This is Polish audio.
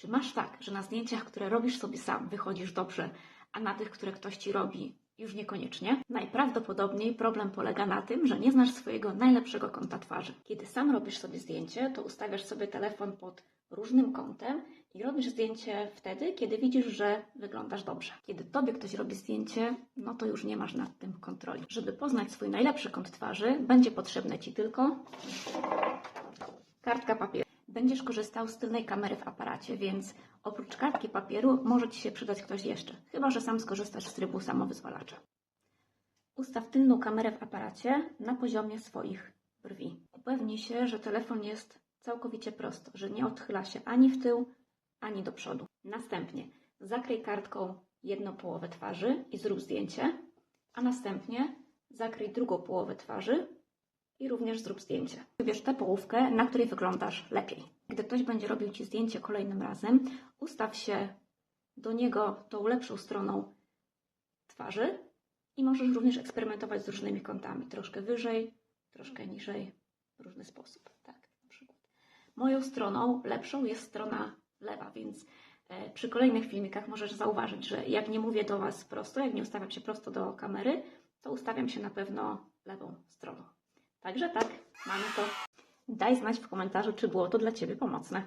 Czy masz tak, że na zdjęciach, które robisz sobie sam, wychodzisz dobrze, a na tych, które ktoś ci robi, już niekoniecznie? Najprawdopodobniej problem polega na tym, że nie znasz swojego najlepszego kąta twarzy. Kiedy sam robisz sobie zdjęcie, to ustawiasz sobie telefon pod różnym kątem i robisz zdjęcie wtedy, kiedy widzisz, że wyglądasz dobrze. Kiedy tobie ktoś robi zdjęcie, no to już nie masz nad tym kontroli. Żeby poznać swój najlepszy kąt twarzy, będzie potrzebne ci tylko kartka papieru. Będziesz korzystał z tylnej kamery w aparacie, więc oprócz kartki papieru może Ci się przydać ktoś jeszcze, chyba że sam skorzystasz z trybu samowyzwalacza. Ustaw tylną kamerę w aparacie na poziomie swoich brwi. Upewnij się, że telefon jest całkowicie prosto, że nie odchyla się ani w tył, ani do przodu. Następnie zakryj kartką jedną połowę twarzy i zrób zdjęcie, a następnie zakryj drugą połowę twarzy i również zrób zdjęcie. Wybierz tę połówkę, na której wyglądasz lepiej. Gdy ktoś będzie robił Ci zdjęcie kolejnym razem, ustaw się do niego tą lepszą stroną twarzy i możesz również eksperymentować z różnymi kątami. Troszkę wyżej, troszkę niżej, w różny sposób. Tak, na przykład. Moją stroną lepszą jest strona lewa, więc e, przy kolejnych filmikach możesz zauważyć, że jak nie mówię do Was prosto, jak nie ustawiam się prosto do kamery, to ustawiam się na pewno lewą stroną. Także tak, mamy to. Daj znać w komentarzu, czy było to dla Ciebie pomocne.